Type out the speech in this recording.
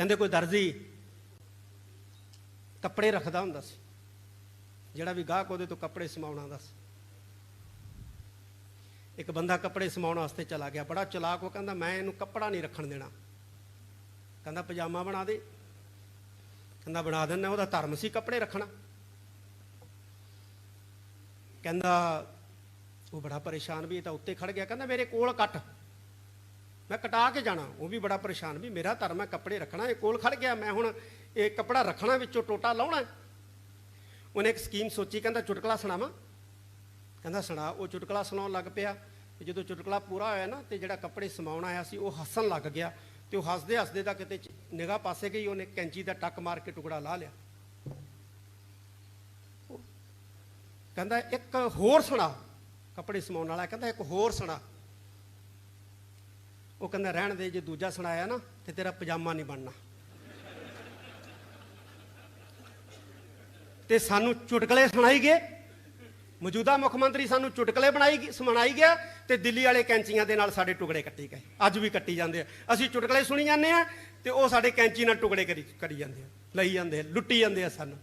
ਕਹਿੰਦੇ ਕੋਈ ਦਰਜੀ ਕੱਪੜੇ ਰੱਖਦਾ ਹੁੰਦਾ ਸੀ। ਜਿਹੜਾ ਵੀ ਗਾਹਕ ਉਹਦੇ ਤੋਂ ਕੱਪੜੇ ਸਮਾਉਣਾ ਹੁੰਦਾ ਸੀ। ਇੱਕ ਬੰਦਾ ਕੱਪੜੇ ਸਮਾਉਣ ਵਾਸਤੇ ਚਲਾ ਗਿਆ। ਬੜਾ ਚਲਾਕ ਉਹ ਕਹਿੰਦਾ, ਮੈਂ ਇਹਨੂੰ ਕੱਪੜਾ ਨਹੀਂ ਰੱਖਣ ਦੇਣਾ। ਕਹਿੰਦਾ, ਪਜਾਮਾ ਬਣਾ ਦੇ। ਕਹਿੰਦਾ, ਬਣਾ ਦਿੰਦਾ, ਉਹਦਾ ਧਰਮ ਸੀ ਕੱਪੜੇ ਰੱਖਣਾ। ਕਹਿੰਦਾ, ਉਹ ਬੜਾ ਪਰੇਸ਼ਾਨ ਵੀ ਇਹ ਤਾਂ ਉੱਤੇ ਖੜ ਗਿਆ। ਕਹਿੰਦਾ, ਮੇਰੇ ਕੋਲ ਕੱਟ। ਮੈਂ ਕਟਾ ਕੇ ਜਾਣਾ। ਉਹ ਵੀ ਬੜਾ ਪਰੇਸ਼ਾਨ, ਵੀ ਮੇਰਾ ਧਰਮ ਹੈ, ਕੱਪੜੇ ਰੱਖਣਾ, ਇਹ ਕੋਲ ਖੜ ਗਿਆ। ਮੈਂ ਹੁਣ ਇਹ ਕੱਪੜਾ ਰੱਖਣਾ ਵਿੱਚੋਂ ਟੋਟਾ ਲਾਉਣਾ ਉਹਨੇ ਇੱਕ ਸਕੀਮ ਸੋਚੀ, ਕਹਿੰਦਾ ਚੁਟਕਲਾ ਸੁਣਾਵਾਂ? ਕਹਿੰਦਾ ਸੁਣਾ। ਉਹ ਚੁਟਕਲਾ ਸੁਣਾਉਣ ਲੱਗ ਪਿਆ ਤੇ ਜਦੋਂ ਚੁਟਕਲਾ ਪੂਰਾ ਹੋਇਆ ਨਾ ਤੇ ਜਿਹੜਾ ਕੱਪੜੇ ਸਮਾਉਣ ਆਇਆ ਸੀ, ਉਹ ਹੱਸਣ ਲੱਗ ਗਿਆ ਤੇ ਉਹ ਹੱਸਦੇ ਹੱਸਦੇ ਦਾ ਕਿਤੇ ਨਿਗਾਹ ਪਾਸੇ ਗਈ, ਉਹਨੇ ਕੈਂਚੀ ਦਾ ਟੱਕ ਮਾਰ ਕੇ ਟੁਕੜਾ ਲਾ ਲਿਆ। ਕਹਿੰਦਾ ਇੱਕ ਹੋਰ ਸੁਣਾ। ਕੱਪੜੇ ਸਮਾਉਣ ਵਾਲਾ ਕਹਿੰਦਾ ਇੱਕ ਹੋਰ ਸੁਣਾ। ਉਹ ਕਹਿੰਦਾ, ਰਹਿਣ ਦੇ, ਜੇ ਦੂਜਾ ਸੁਣਾਇਆ ਨਾ, ਤੇ ਤੇਰਾ ਪਜਾਮਾ ਨਹੀਂ ਬਣਨਾ। ਤੇ ਸਾਨੂੰ ਚੁਟਕਲੇ ਸੁਣਾਈ ਗਏ। ਮੌਜੂਦਾ ਮੁੱਖ ਮੰਤਰੀ ਸਾਨੂੰ ਚੁਟਕਲੇ ਬਣਾਈ ਸੁਣਾਈ ਗਿਆ ਤੇ ਦਿੱਲੀ ਵਾਲੇ ਕੈਂਚੀਆਂ ਦੇ ਨਾਲ ਸਾਡੇ ਟੁਕੜੇ ਕੱਟੀ ਗਏ। ਅੱਜ ਵੀ ਕੱਟੀ ਜਾਂਦੇ ਆ। ਅਸੀਂ ਚੁਟਕਲੇ ਸੁਣੀ ਜਾਂਦੇ ਆ ਤੇ ਉਹ ਸਾਡੇ ਕੈਂਚੀ ਨਾਲ ਟੁਕੜੇ ਕਰੀ ਕਰੀ ਜਾਂਦੇ ਆ, ਲਈ ਜਾਂਦੇ ਆ, ਲੁੱਟੀ ਜਾਂਦੇ ਆ ਸਾਨੂੰ।